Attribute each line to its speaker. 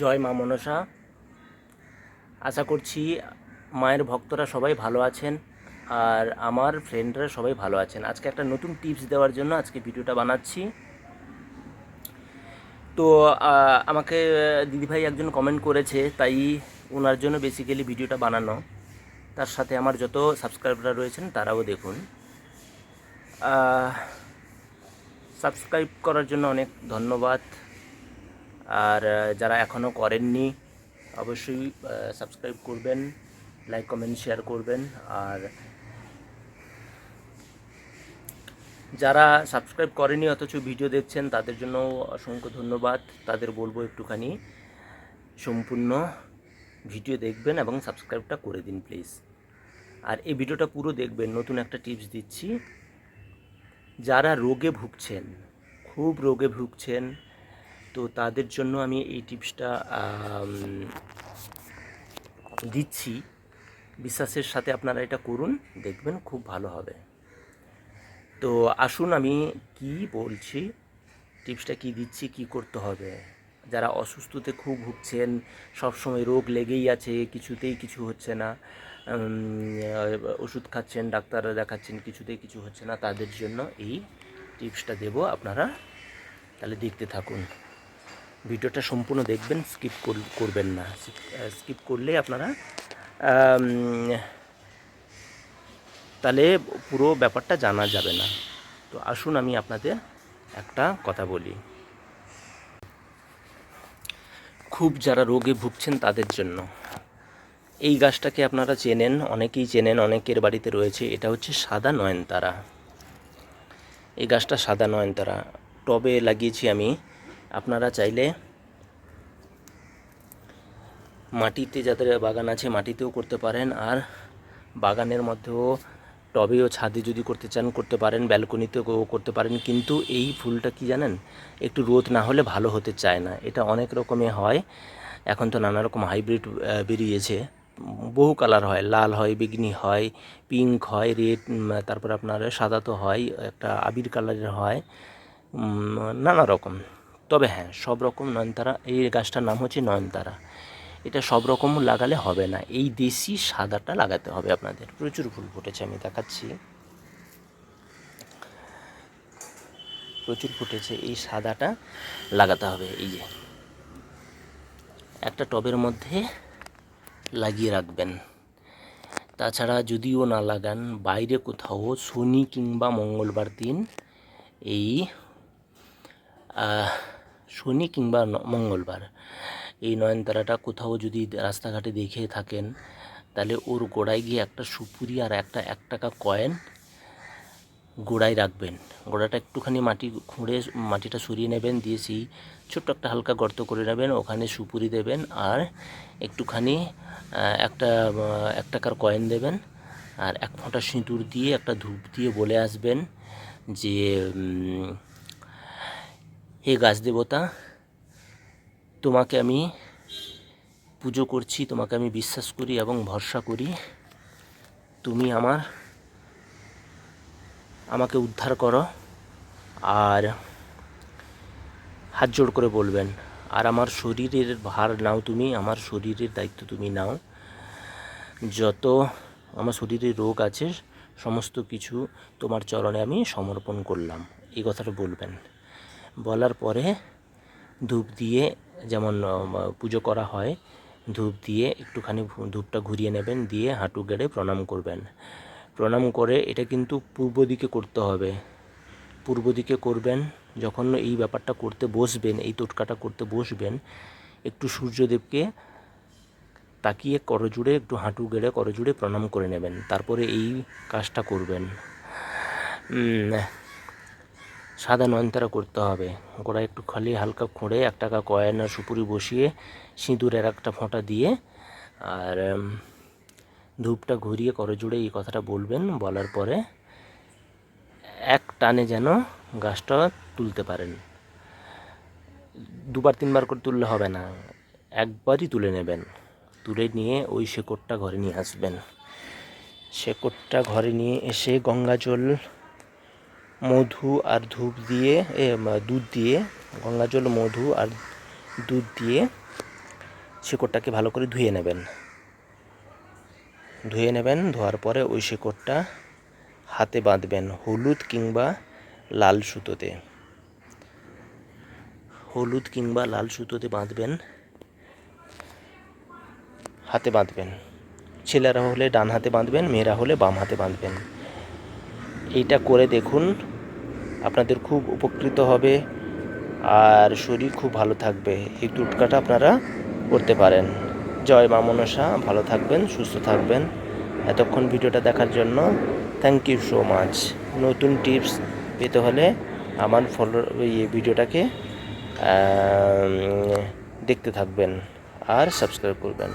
Speaker 1: জয় মা মনসা। আশা করছি মায়ের ভক্তরা সবাই ভালো আছেন আর আমার ফ্রেন্ডরা সবাই ভালো আছেন। আজকে একটা নতুন টিপস দেওয়ার জন্য আজকে ভিডিওটা বানাচ্ছি। তো আমাকে দিদিভাই একজন কমেন্ট করেছে, তাই ওনার জন্য বেসিক্যালি ভিডিওটা বানানো। তার সাথে আমার যত সাবস্ক্রাইবাররা রয়েছেন, তারাও দেখুন। সাবস্ক্রাইব করার জন্য অনেক ধন্যবাদ। আর যারা এখনও করেননি, অবশ্যই সাবস্ক্রাইব করবেন লাইক কমেন্ট শেয়ার করবেন। আর যারা সাবস্ক্রাইব করেনি, অথচ ভিডিও দেখছেন, তাদের জন্য অসংখ্য ধন্যবাদ। তাদের বলব একটুখানি সম্পূর্ণ ভিডিও দেখবেন এবং সাবস্ক্রাইবটা করে দিন প্লিজ আর এই ভিডিওটা পুরো দেখবেন, নতুন একটা টিপস দিচ্ছি। যারা রোগে ভুগছেন, খুব রোগে ভুগছেন তো তাদের জন্য আমি এই টিপসটা দিচ্ছি। বিশ্বাসের সাথে আপনারা এটা করুন, দেখবেন খুব ভালো হবে। তো আসুন আমি কি বলছি, টিপসটা কি দিচ্ছি, কি করতে হবে? যারা অসুস্থতে খুব ভুগছেন, সবসময় রোগ লেগেই আছে, কিছুতেই কিছু হচ্ছে না ওষুধ খাচ্ছেন, ডাক্তাররা দেখাচ্ছেন, কিছুতেই কিছু হচ্ছে না, তাদের জন্য এই টিপসটা দেব আপনারা। তাহলে দেখতে থাকুন। ভিডিওটা সম্পূর্ণ দেখবেন স্কিপ করবেন না। স্কিপ করলে আপনারা তাহলে পুরো ব্যাপারটা জানা যাবে না। তো আসুন আমি আপনাদের একটা কথা বলি। খুব যারা রোগে ভুগছেন তাদের জন্য। এই গাছটাকে আপনারা চেনেন, অনেকেই চেনেন, অনেকের বাড়িতে রয়েছে। এটা হচ্ছে সাদা নয়নতারা। এই গাছটা সাদা নয়নতারা। টবে লাগিয়েছি আমি আপনারা চাইলে মাটিতে যাদের বাগান আছে মাটিতেও করতে পারেন আর বাগানের মধ্যেও টবেও ছাদে যদি করতে চান, করতে পারেন ব্যালকনিতেও করতে পারেন, কিন্তু এই ফুলটা কি জানেন? একটু রোদ না হলে ভালো হতে চায় না। এটা অনেক রকমের হয়। এখন তো নানা রকম হাইব্রিড বেরিয়েছে। বহু কালার হয়। লাল হয়, বেগনি হয় পিঙ্ক হয় রেড তারপর আপনার সাদা তো হয়, একটা আবির কালারের হয়। নানা রকম। তবে হ্যাঁ সব রকম নয়নতারা, এই গাছটার নাম হচ্ছে নয়নতারা। এটা সব রকম লাগালে হবে না। এই দেশি সাদাটা লাগাতে হবে আপনাদের। প্রচুর ফুল ফুটেছে, আমি দেখাচ্ছি। প্রচুর ফুটেছে, এই সাদাটা লাগাতে হবে, এই যে। একটা টবের মধ্যে লাগিয়ে রাখবেন। তাছাড়া যদিও না লাগান, বাইরে কোথাও শনি কিংবা মঙ্গলবার দিন এই শনি কিংবা মঙ্গলবার, এই নয়নতারাটা কোথাও যদি রাস্তাঘাটে দেখে থাকেন, তাহলে ওর গোড়ায় গিয়ে একটা সুপুরি আর একটা এক টাকা কয়েন গোড়ায় রাখবেন। গোড়াটা একটুখানি মাটি খুঁড়ে মাটিটা সরিয়ে নেবেন, দিয়ে সেই ছোট্ট একটা হালকা গর্ত করে নেবেন, ওখানে সুপুরি দেবেন আর একটুখানি একটা এক টাকার কয়েন দেবেন আর এক ফোঁটা সিঁদুর দিয়ে একটা ধূপ দিয়ে বলে আসবেন যে হে গাছ দেবতা, তোমাকে আমি পুজো করছি, তোমাকে আমি বিশ্বাস করি এবং ভরসা করি। তুমি আমার, আমাকে উদ্ধার করো আর হাত জোড় করে বলবেন, আর আমার শরীরের ভার নাও তুমি, আমার শরীরের দায়িত্ব তুমি নাও। যত আমার শরীরে রোগ আছে, সমস্ত কিছু তোমার চরণে আমি সমর্পণ করলাম। এই কথাটা বলবেন। বলার পরে ধূপ দিয়ে যেমন পুজো করা হয়, ধূপ দিয়ে একটুখানি ধূপটা ঘুরিয়ে নেবেন, দিয়ে হাঁটু গেড়ে প্রণাম করবেন। প্রণাম করে এটা কিন্তু পূর্ব দিকে করতে হবে। পূর্ব দিকে করবেন, যখন এই ব্যাপারটা করতে বসবেন, এই টোটকাটা করতে বসবেন, একটু সূর্যদেবকে তাকিয়ে করজুড়ে, একটু হাঁটু গেড়ে করজুড়ে প্রণাম করে নেবেন। তারপরে এই কাজটা করবেন। সাদা নয়নতারা করতে হবে। গোড়ায় একটু খালি হালকা খুঁড়ে এক টাকা কয়েন আর সুপুরি বসিয়ে সিঁদুরের একটা ফোঁটা দিয়ে আর ধূপটা ঘুরিয়ে করজুড়ে এই কথাটা বলবেন, বলার পরে এক টানে যেন গাছটা তুলতে পারেন। দুবার তিনবার করে তুললে হবে না, একবারই তুলে নেবেন। তুলে নিয়ে ওই শেকড়টা ঘরে নিয়ে আসবেন। শেকড়টা ঘরে নিয়ে এসে গঙ্গা জল মধু আর ধূপ দিয়ে দুধ দিয়ে, গঙ্গা জল, মধু আর দুধ দিয়ে শিকড়টাকে ভালো করে ধুয়ে নেবেন। ধুয়ে নেবেন, ধোয়ার পরে ওই শিকড়টা হাতে বাঁধবেন হলুদ কিংবা লাল সুতোতে। হলুদ কিংবা লাল সুতোতে বাঁধবেন, হাতে বাঁধবেন। ছেলেরা হলে ডান হাতে বাঁধবেন, মেয়েরা হলে বাম হাতে বাঁধবেন। এইটা করে দেখুন আপনাদের খুব উপকৃত হবে আর শরীর খুব ভালো থাকবে। এই টুটকাটা আপনারা করতে পারেন। জয় মা মনসা, ভালো থাকবেন, সুস্থ থাকবেন। এতক্ষণ ভিডিওটা দেখার জন্য থ্যাংক ইউ সো মাচ নতুন টিপস পেতে হলে আমার ফলো এই ভিডিওটাকে দেখতে থাকবেন আর সাবস্ক্রাইব করবেন।